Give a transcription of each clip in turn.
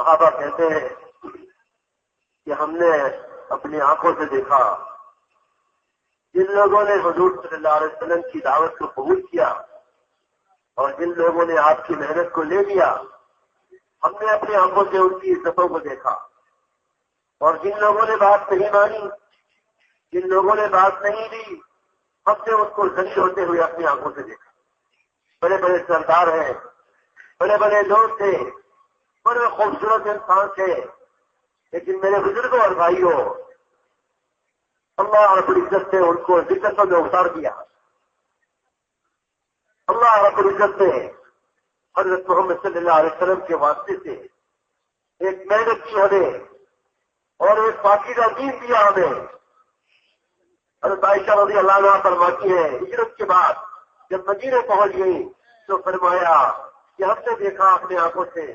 صحابہ کہتے ہیں کہ ہم نے اپنی آنکھوں سے دیکھا جن لوگوں نے حضور صلی اللہ علیہ وسلم کی دعوت کو قبول کیا اور جن لوگوں نے آپ کی محنت کو لے لیا، ہم نے اپنی آنکھوں سے ان کی عزتوں کو دیکھا۔ اور جن لوگوں نے بات نہیں مانی، جن لوگوں نے بات نہیں دی، ہم نے اس کو زنی ہوتے ہوئے اپنی آنکھوں سے دیکھا۔ بڑے بڑے سردار ہیں، بڑے بڑے لوگ تھے بڑے خوبصورت انسان تھے، لیکن میرے بزرگ اور بھائی ہو اللہ رب العزت نے ان کو دقتوں میں اتار دیا اللہ رب العزت نے حضرت محمد صلی اللہ علیہ وسلم کے واسطے سے ایک محنت کی ہمیں اور ایک پاکی کا دین دیا ہمیں۔ حضرت عائشہ رضی اللہ عنہ فرماتی ہے ہجرت کے بعد جب مدینے پہنچ گئی تو فرمایا کہ ہم نے دیکھا اپنے آنکھوں سے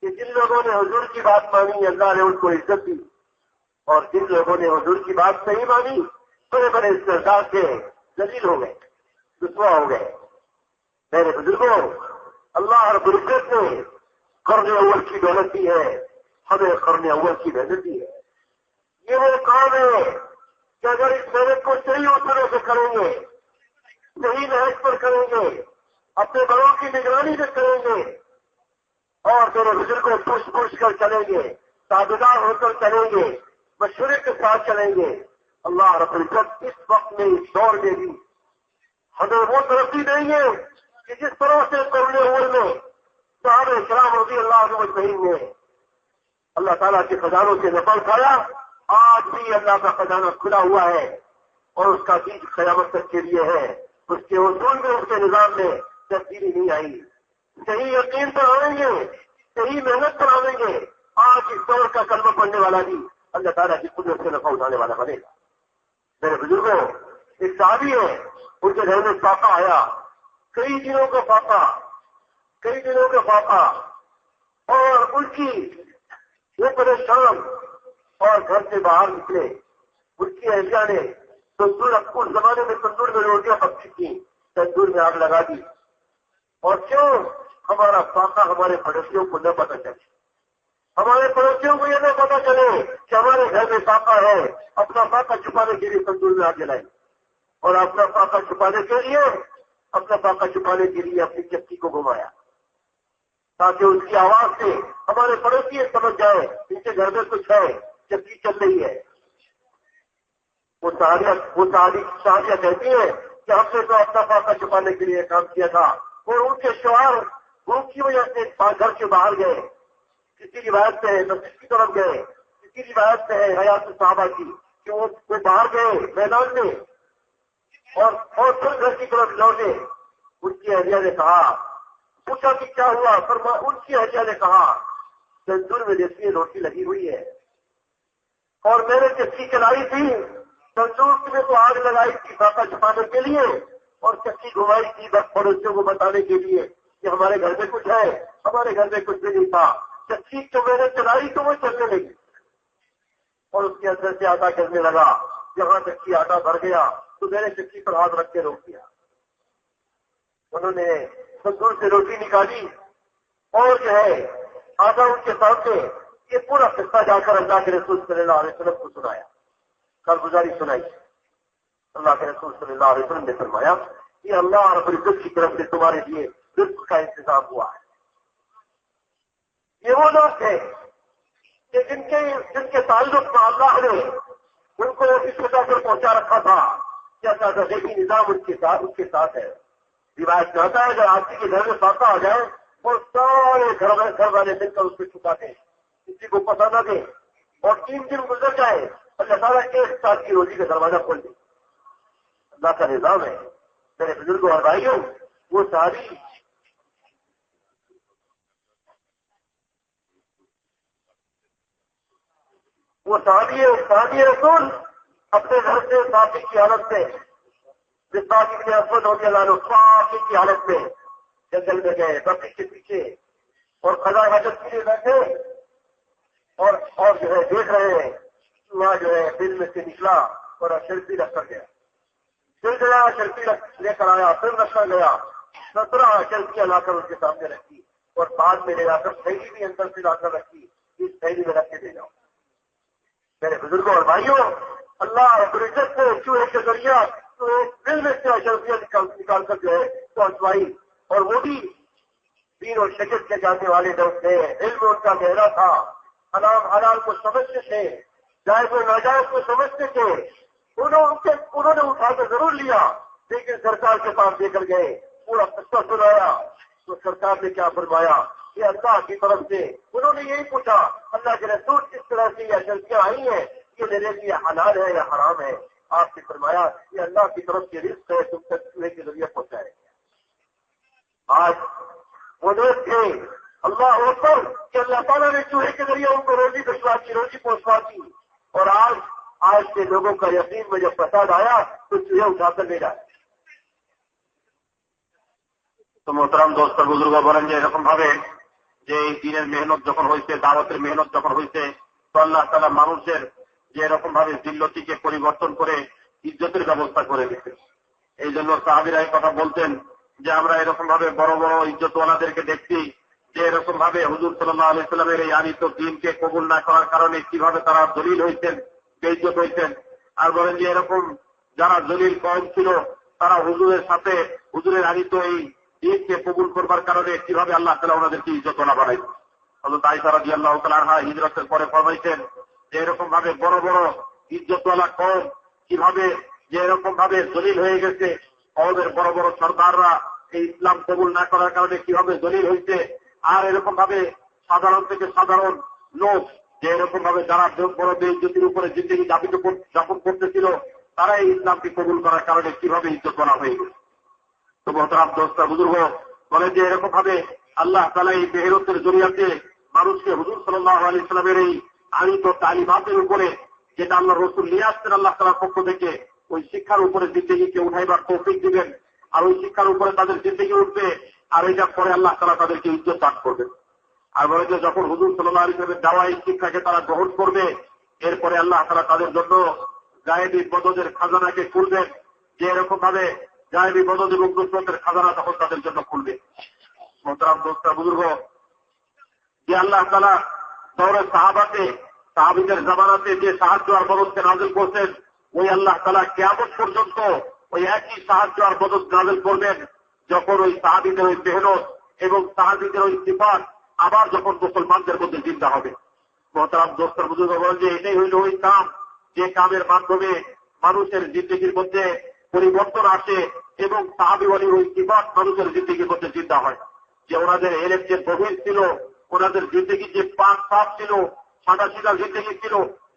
کہ جن لوگوں نے حضور کی بات مانی، اللہ نے ان کو عزت دی۔ اور جن لوگوں نے حضور کی بات نہیں مانی، بڑے بڑے سردار سے ذلیل ہو گئے، رسوا ہو گئے۔ میرے بزرگوں، اللہ اور برکت نے قرن اول کی دولت دی ہے، ہمیں قرن اول کی محنت دی ہے۔ یہ وہ کام ہے کہ اگر اس محنت کو صحیح اصولوں سے کریں گے، صحیح محنت پر کریں گے، اپنے بڑوں کی نگرانی سے کریں گے اور میرے حضر کو پوچھ پوچھ کر چلیں گے تابدار ہو کر چلیں گے، مشورے کے ساتھ چلیں گے۔ اللہ رب العزت اس وقت میں اس دور میں بھی ہمیں وہ ترقی دیں گے کہ جس طرح سے کرنے عمر میں صاحب اسلام رضی اللہ عنہ مجمعین نے اللہ تعالیٰ کے خزانوں سے نفل کھایا، آج بھی اللہ کا خزانہ کھلا ہوا ہے اور اس کا بیج قیامت تک کے لیے ہے۔ اس کے اصول میں، اس کے نظام میں تبدیلی نہیں آئی۔ صحیح یقین پر آئیں گے صحیح محنت کراویں گے۔ آج اس دور کا کلمہ پڑھنے والا بھی اللہ تعالیٰ کی قدرت سے نفع اٹھانے والا بنے گا۔ میرے بزرگوں، ایک صحابی ہے۔ ان کے گھر میں پاپا آیا۔ کئی دنوں کا پاپا، کئی دنوں کا پاپا۔ اور ان کی وہ پریشان اور گھر سے باہر نکلے۔ ان کی اہلیا نے تندور اس زمانے میں تندور میں روٹیاں پک چکی۔ تندور میں آگ لگا دی۔ اور کیوں ہمارا سامنا ہمارے پڑوسیوں کو نہ پتہ چلے۔ ہمارے پڑوسیوں کو یہ نہ پتہ چلے کہ ہمارے گھر میں فاقہ ہے۔ اپنا فاقہ چھپانے کے لیے تندور میں آگے لائیں اور اپنا فاقہ چھپانے کے لیے، اپنا فاقہ چھپانے کے لیے اپنی چکی کو گھمایا۔ تاکہ اس کی آواز سے ہمارے پڑوسی یہ سمجھ جائے ان کے گھر میں کچھ ہے چکی چل رہی ہے۔ وہ سہاریا کہتی ہے کہ ہم نے تو اپنا فاقہ چھپانے کے لیے کام کیا تھا، اور ان کے شوہر بھوک کی وجہ سے گھر کے باہر گئے، کسی روایت سے ہے مسجد کی طرف گئے، کسی روایت سے ہے حیات صحابہ کی، کہ وہ باہر گئے میدان میں اور اور پھر گھر کی طرف لوٹے۔ ان کی اہلیہ نے کہا، پوچھا کہ کیا ہوا؟ فرما، ان کی اہلیہ نے کہا تندور میں جیسی روٹی لگی ہوئی ہے۔ اور میں نے چکی چلائی تھی تندور میں تو آگ لگائی تھی پاپا چھپانے کے لیے اور چکی گھمائی تھی بس پڑوسیوں کو بتانے کے لیے۔ کہ ہمارے گھر میں کچھ ہے، ہمارے گھر میں کچھ بھی نہیں تھا۔ چکی تو میں نے چلائی تو وہ چلنے لگی اور اس کے اندر سے آٹا کرنے لگا۔ جہاں چکی آٹا بھر گیا۔ تو میں نے چکی پر ہاتھ رکھ کے روک دیا۔ انہوں نے سندور سے روٹی نکالی۔ اور جو ہے آٹا ان کے سامنے یہ پورا قصہ جا کر اللہ کے رسول صلی اللہ علیہ وسلم کو سنایا۔ کارگزاری سنائی۔ اللہ کے رسول صلی اللہ علیہ وسلم نے فرمایا کہ اللہ رب العزت کی طرف سے تمہارے لیے صرف کا انتظام ہوا ہے۔ یہ وہ لوگ تھے کہ جن کے جن کے تعلق میں اللہ نے ان کو اس سطح پر پہنچا رکھا تھا کیا تازی نظام ان کے ساتھ ان کے ساتھ ہے۔ روایت چاہتا ہے، اگر آدمی کے گھر میں پاتا ہو جائے وہ سارے گھر گھر والے مل کر اس کو چھپاتے ہیں۔ کسی کو پتا نہ دیں اور تین دن گزر جائے، اللہ تعالیٰ ایک سال کی روزی کا دروازہ کھول دے۔ اللہ کا نظام ہے۔ میرے بزرگوں اور بھائیوں، وہ ساری وہ صحابی صحابی رسول اپنے گھر سے صافی کی حالت سے جس صافی کے افسر ہوتے لالو صافی کی حالت میں جنگل میں گئے بکری کے پیچھے اور خزا حاجت کے لیے بیٹھے اور اور جو ہے دیکھ رہے ہیں، چوہا جو ہے دل میں سے نکلا اور اشرفی رکھ کر گیا۔ پھر گیا اشرفی لے کر آیا، پھر رکھا گیا۔ سترہ اشرفیاں لا کر ان کے سامنے رکھی اور بعد میں لے جا کر شہری بھی اندر سے لا کر رکھی، اس شہری میں رکھ کے دے جاؤ۔ میرے بزرگوں اور بھائیوں، اللہ رب العزت نے چوہے کے ذریعہ دل میں سے اشرفیہ نکال کر جو ہے پہنچوائی اور وہ بھی پیر اور شکست کے جانے والے لوگ تھے۔ علم ان کا گہرا تھا۔ حلام حلال کو سمجھتے تھے۔ جائز و ناجائز کو سمجھتے تھے۔ انہوں کے انہوں نے اٹھا کر ضرور لیا، لیکن سرکار کے پاس لے کر گئے۔ پورا قصہ سنایا۔ تو سرکار نے کیا فرمایا؟ یہ اللہ کی طرف سے۔ انہوں نے یہی پوچھا، اللہ کے رسول کس طرح سے یہ شرطیاں آئی ہیں؟ یہ میرے لیے حلال ہے یا حرام ہے؟ آپ نے فرمایا، یہ اللہ کی طرف سے رسک ہے، تم تک چوہے کے ذریعے پہنچائے۔ آج وہ لوگ تھے، اللہ اوپر کہ اللہ تعالیٰ نے چوہے کے ذریعے ان کو روزی دشوا کی روزی پہنچوا کی اور آج آج کے لوگوں کا یقین میں جب فساد آیا تو چوہے اٹھا کر لے جائے تو محترم دوست بزرگ برنج رقم بھاوے যে এই দিনের মেহনত যখন হয়েছে দাওয়াতের মেহনত যখন হয়েছে তো আল্লাহ তালা মানুষের যে এরকম ভাবে জিল্লতিকে পরিবর্তন করে ইজ্জতের ব্যবস্থা করে দিতে এই জন্য সাহাবিরা এই কথা বলতেন যে আমরা এরকম ভাবে বড় বড় ইজ্জত ওনাদেরকে দেখছি যে এরকম ভাবে হুজুর সাল্লাহ আলাইস্লামের এই আনিত দিনকে কবুল না করার কারণে কীভাবে তারা দলিল হয়েছেন বেইজ্জত হয়েছেন আর বলেন যে এরকম যারা দলিল কম ছিল, তারা হুজুরের সাথে, হুজুরের আনিত এই দিনকে কবুল করবার কারণে কীভাবে আল্লাহ তালা ওনাদেরকে ইজ্জতলা বানাই হজরত আইসা রাজি আল্লাহ তালা হিজরতের পরে ফরমাইছেন যে এরকম ভাবে বড় বড় ইজ্জতওয়ালা কম কীভাবে যে এরকম ভাবে দলিল হয়ে গেছে কমের বড় বড় সরকাররা এই ইসলাম কবুল না করার কারণে কীভাবে দলিল হয়েছে আর এরকম ভাবে সাধারণ থেকে সাধারণ লোক যে এরকম ভাবে যারা বড় বেইজ্জতির উপরে জিন্দগি যাপিত যাপন করতেছিল তারা এই ইসলামকে কবুল করার কারণে কীভাবে ইজ্জতওয়ালা হয়ে গেছে। তো মোহতারাম দোস্তা বুজুর্গ বলে যে এরকম ভাবে আল্লাহ তালা এই বেহরতের জরিয়াতে মানুষকে হুজুর সাল্লাহ আলী ইসলামের এই আনিত তালিমাতের উপরে যেটা আল্লাহ রসুল নিয়ে আসছেন আল্লাহ তালার পক্ষ থেকে, ওই শিক্ষার উপরে জিন্দগিকে উঠাইবার তৌফিক দিবেন আর ওই শিক্ষার উপরে তাদের জিন্দগি উঠবে আর এটা পরে আল্লাহ তালা তাদেরকে ইজ্জত দান করবেন আর বলে যে যখন হুজুর সাল্লাহ আলী ইসলামের দেওয়া এই শিক্ষাকে তারা গ্রহণ করবে, এরপরে আল্লাহ তালা তাদের জন্য গায়েবী মদদের খাজানাকে খুলবেন, যে এরকম ভাবে গায়েবী মদদ এবং নুসরতের খাজানা তখন তাদের জন্য খুলবে। মোহতারাম দোস্তা বুজুর্গ, যে আল্লাহ তালা দৌড়ে সাহাবাতে সাহাবিদের জামানাতে যে সাহায্য আর মদতকে নাজল করছেন, ওই আল্লাহ তালা কেমন পর্যন্ত ওই একই সাহায্য আর মদত নাজল করবেন যখন ওই সাহাবিদের ওই মেহনত এবং সাহাবিদের ওই সিফাত আবার যখন মুসলমানদের মধ্যে চিন্তা হবে। মোহতারাম দোস্তর বুজুর্গ বলেন যে এটাই হইল ওই কাম। যে কামের মাধ্যমে মানুষের জিন্দগির মধ্যে পরিবর্তন আসে এবং সাহাবিওয়ালির ওই সিফাত মানুষের জিন্দগির মধ্যে চিন্তা হয়। যে ওনাদের এলেম যে গভীর ছিল, ওনাদের জিন্দগি যে পাক সাফ ছিল, সাদা সিধা জিন্দগি ছিল,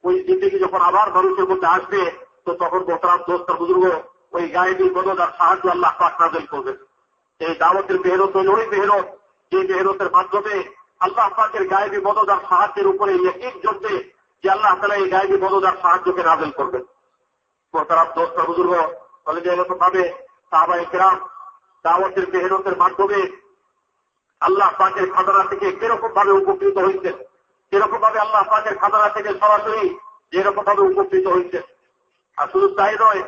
ওই জিন্দগি যখন আবার মানুষের মধ্যে আসবে, তো তখন মোহতারাম দোস্তর বুজুর্গ ওই গায়েবী আর সাহায্য আল্লাহ পাক নাজল করবেন। এই দাওয়াতের মেহনত হইল ওই মেহনত, যে মেহনতের মাধ্যমে আল্লাহ পাকের গায়েবী আর সাহায্যের উপরে ইয়কিন জমবে যে আল্লাহ তালা এই গায়েবী আর সাহায্যকে নাজল করবেন। মোহতারাম দোস্তর বুজুর্গ একরাম দাওয়াতের মেহনতের মাধ্যমে আল্লাহ পাকের খাজানা থেকে কীরকম ভাবে উপকৃত হয়েছেন? কীরকম ভাবে আল্লাহ পাকের খাজানা থেকে সরাসরি যেরকম ভাবে উপকৃত হয়েছেন? আর শুধু তাই নয়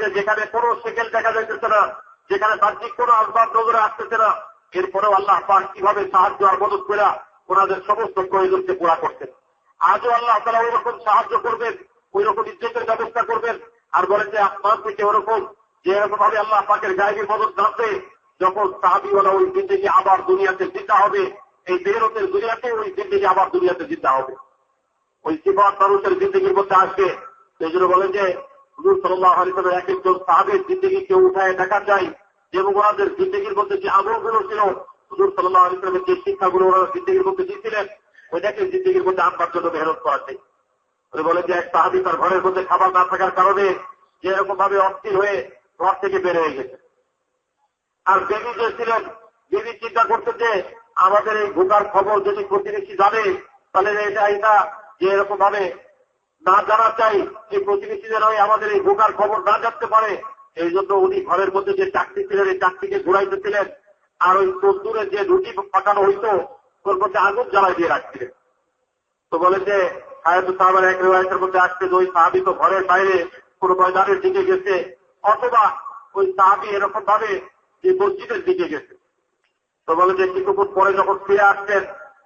যে যেখানে কোনো সেকেন্ড দেখা যাইতেছে না, যেখানে বাহ্যিক কোনো আসবাব নজরে আসতেছে না, এরপরেও আল্লাহ পাক কীভাবে সাহায্য আর মদত করে ওনাদের সমস্ত প্রয়োজনকে পুরা করতেন আজও আল্লাহ তারা ওই রকম সাহায্য করবেন, ওই রকম ইজ্জতের ব্যবস্থা করবেন আর বলেন যে আসমান থেকে ওরকম যে এরকম ভাবে আল্লাহ পাকের গায়েবী মদত নামবে যখন সাহাবিওয়ালা ওই জিন্দগি আবার দুনিয়াতে জিন্দা হবে, এই বেরতের দুনিয়াতে ওই জিন্দগি আবার দুনিয়াতে জিন্দা হবে। ওই সিফাত মানুষের জিন্দগির মধ্যে আসবে। সেই জন্য বলেন যে, হুজুর সাল্লাহ আলিসের এক একজন সাহাবের জিন্দগি কেউ উঠায় দেখা যায় এবং ওনাদের জিন্দগির মধ্যে যে আমলগুলো ছিল, হুজুর সাল্লাহ আলিসের যে শিক্ষাগুলো ওনারা জিন্দগির মধ্যে দিয়েছিলেন, ওইটাকে জিন্দগির মধ্যে আনবার জন্য মেহনত করাচ্ছে উনি বলেন যে এক সাহাবি তার ঘরের মধ্যে খাবার না থাকার কারণে যে এরকম ভাবে অস্থির হয়ে ঘর থেকে বের হয়ে গেছে। আর বেবি যে ছিলেন বেবি চিন্তা করতে যে আমাদের এই ভোকার খবর যদি প্রতিবেশী জানে, তাহলে এটা এটা যে এরকম ভাবে না জানা চাই যে প্রতিবেশীদের ওই আমাদের এই ভোকার খবর না জানতে পারে। এই জন্য উনি ঘরের মধ্যে যে চাকরি ছিলেন, এই চাকরিকে ঘুরাইতেছিলেন, আর ওই তন্দুরে যে রুটি পাকানো হইতো, ওর মধ্যে আগুন জ্বালাই দিয়ে রাখছিলেন। তো বলে যে সাহেব সাহাবের এক রেওয়ায়তের মধ্যে আসছে যে ওই সাহাবি তো ঘরের বাইরে কোন ময়দানের দিকে গেছে, অথবা ওই সাহাবি এরকম ভাবে যে মসজিদের দিকে গেছে। তো বলে যে, কিছুক্ষণ পরে যখন ফিরে আসছেন,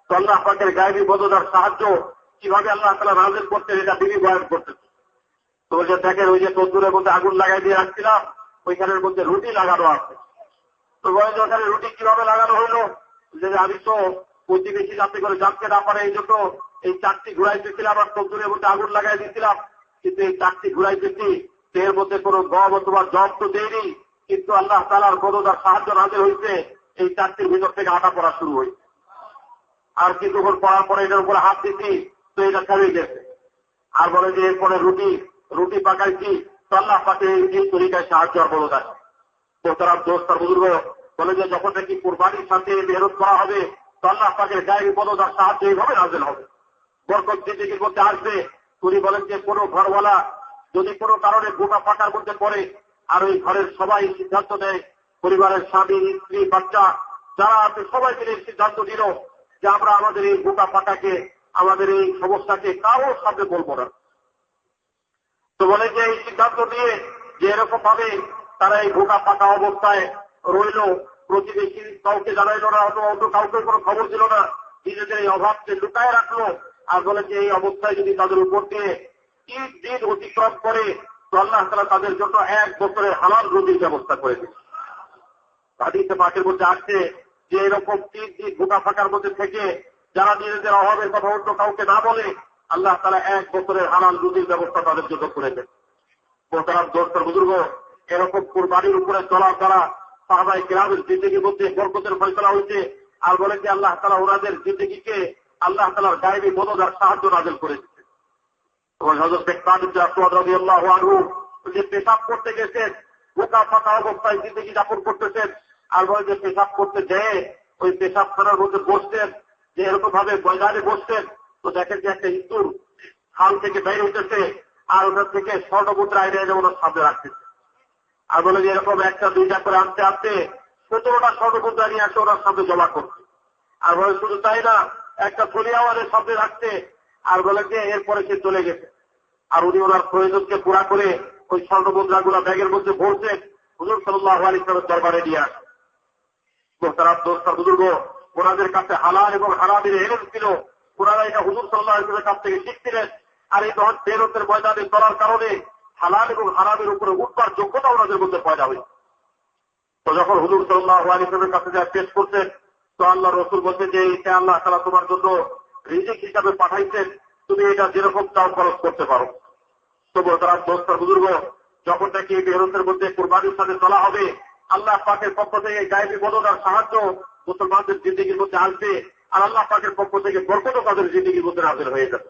তো পাকের গায়েবী বদলার সাহায্য কীভাবে আল্লাহ তালা নাজের করতেন এটা দিবি বয়ান করতেন। তো বলছে দেখেন ওই যে তন্দুরের মধ্যে আগুন লাগাই দিয়ে রাখছিলাম, ওইখানের মধ্যে রুটি লাগানো আছে। তো বলে যে, ওখানে রুটি কীভাবে লাগানো হইল যে, আমি তো প্রতিবেশী যাতে করে জানতে না পারে এই জন্য এই চারটি ঘুরাই দিয়েছিলাম আর তন্দুরের মধ্যে আগুন লাগাই দিয়েছিলাম। কিন্তু এই চারটি ঘুরাই দিচ্ছি এর মধ্যে কোনো গম অথবা জব তো দেয়নি। কিন্তু আল্লাহ তালার বদলার সাহায্য নাজের হয়েছে, এই চারটির ভিতর থেকে আটা পড়া শুরু হয়েছে। আর কিছুক্ষণ পড়ার পরে এটার উপরে হাত দিচ্ছি তো এটা থেমে গেছে। আর বলে যে এরপরে রুটি রুটি পাকাইছি, তো আল্লাহ পাকে এই তরিকায় সাহায্য আর বলো দেয় মোহতারাম দোস্ত আর বুজুর্গ, বলে যে যখন নাকি কোরবানির সাথে মেহনত করা হবে আল্লাহ পাকের গায়ে বদলার সাহায্য এইভাবে নাজেল হবে। বরকত জিন্দিগির মধ্যে আসবে, উনি বলেন যে কোনো ঘরওয়ালা যদি কোনো কারণে গোটা ফাঁকার মধ্যে পড়ে, আর ওই ঘরের সবাই সিদ্ধান্ত নেয়, পরিবারের স্বামী, স্ত্রী, বাচ্চা, যারা আছে, সবাই মিলে সিদ্ধান্ত নিল যে আমরা আমাদের এই গোটা ফাঁকাকে আমাদের এই সমস্যাকে কারোর সামনে বলব না। তো বলে যে এই সিদ্ধান্ত নিয়ে যে এরকম ভাবে তারা এই গোটা ফাঁকা অবস্থায় রইল প্রতিবেশী কাউকে জানাইল না, অথবা অন্য কাউকে কোনো খবর দিল না। নিজেদের এই অভাবকে লুকায় রাখল আর বলে যে এই অবস্থায় যদি তাদের উপর দিয়ে তিন দিন অতিক্রম করে, তো আল্লাহ তালা তাদের জন্য এক বছরের হালাল রুজির ব্যবস্থা করে দিচ্ছে হাদিসে পাকের মধ্যে আসছে যে এরকম তিন দিন গোটা ফাঁকার মধ্যে থেকে যারা নিজেদের অভাবের কথা অন্য কাউকে না বলে, আল্লাহ তারা এক বছরের হালাল রুজির ব্যবস্থা তাদের জন্য করে দেন মোহতারাম দোস্তর বুজুর্গ, এরকম কোরবানির উপরে চলা তারা সাহাবাই গ্রামের জিন্দগির মধ্যে বরকতের ফয়সলা হয়েছে। আর বলে যে আল্লাহ তালা ওনাদের জিন্দগিকে আল্লাহ তালার গায়েবী মদদার সাহায্য নাজেল করে পেশাব করতে গেছেন, বোকা ফাঁকা অবস্থায় জিন্দগি যাপন করতেছেন, আর বলে যে পেশাব করতে যেয়ে ওই পেশাব খানার মধ্যে বসতেন, যে এরকম ভাবে ময়দানে বসতেন, তো দেখেন যে একটা ইঁতুর খাল থেকে বের হইতেছে, আর ওটার থেকে স্বর্ণমুদ্রা আইনে যেমন সামনে রাখতেছে। আর বলে যে এরকম একটা, দুইটা করে আনতে আনতে সতেরোটা স্বর্ণমুদ্রা নিয়ে আসে ওনার সামনে জমা করছে। আর বলে শুধু তাই না, একটা ফলিয়াওয়ারের সামনে রাখতে আর বলে যে এরপরে সে চলে গেছে। আর উনি ওনার প্রয়োজনকে পুরা করে ওই স্বর্ণমুদ্রা গুলা ব্যাগের মধ্যে ভরছেন হুজুর সাল্লাহ দরবারে নিয়ে আসে। বুজুর্গ, ওনাদের কাছে হালাল এবং হারামের এলেন ছিল। ওনারা এটা হুজুর সাল্লাহ কাছ থেকে শিখছিলেন। আর এই তখন বেরতের ময়দানে চলার কারণে হালাল এবং হারামের উপরে উঠবার যোগ্যতা ওনাদের মধ্যে পয়দা হয়েছে। তো যখন হুজুর সাল্লাহ আলিসের কাছে যা পেশ করছেন, তো আল্লাহ রসুল বলছেন যে, এটা আল্লাহ তালা তোমার জন্য রিজিক হিসাবে পাঠাইছেন। তুমি এটা যেরকম চাও খরচ করতে পারো। তবু তারা দোস্তার বুজুর্গ, যখন নাকি এই বেহরতের মধ্যে কোরবানির সাথে চলা হবে, আল্লাহ পাকের পক্ষ থেকে গায়েবী বদলার সাহায্য মুসলমানদের জিন্দগির মধ্যে আসবে আর আল্লাহ পাকের পক্ষ থেকে বরকত তাদের জিন্দগির মধ্যে হাজির হয়ে যাবে।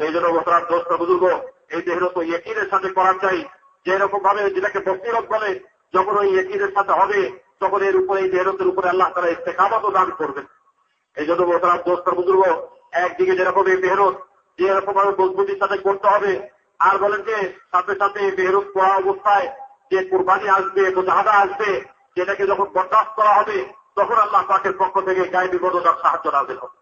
সেই জন্য মোসরার দোস্তার বুজুর্গ এই বেহরত ইয়কিনের সাথে করা চাই, যে এরকম ভাবে যেটাকে বক্তিরত বলে, যখন ওই ইয়কিনের সাথে হবে, তখন এর উপরে, এই বেহরতের উপরে আল্লাহ তারা ইস্তেকামতও দান করবেন। এই জন্য মোসরার দোস্তার বুজুর্গ, একদিকে যেরকম এই বেহরত যে এরকম ভাবে মজবুতির সাথে করতে হবে, আর বলেন যে, সাথে সাথে বেহরত করা অবস্থায় যে কোরবানি আসবে, মোজাহাদা আসবে, যেটাকে যখন বরদাস্ত করা হবে, তখন আল্লাহ পাকের পক্ষ থেকে গায়ে বিপদতার সাহায্য নাজিল হবে।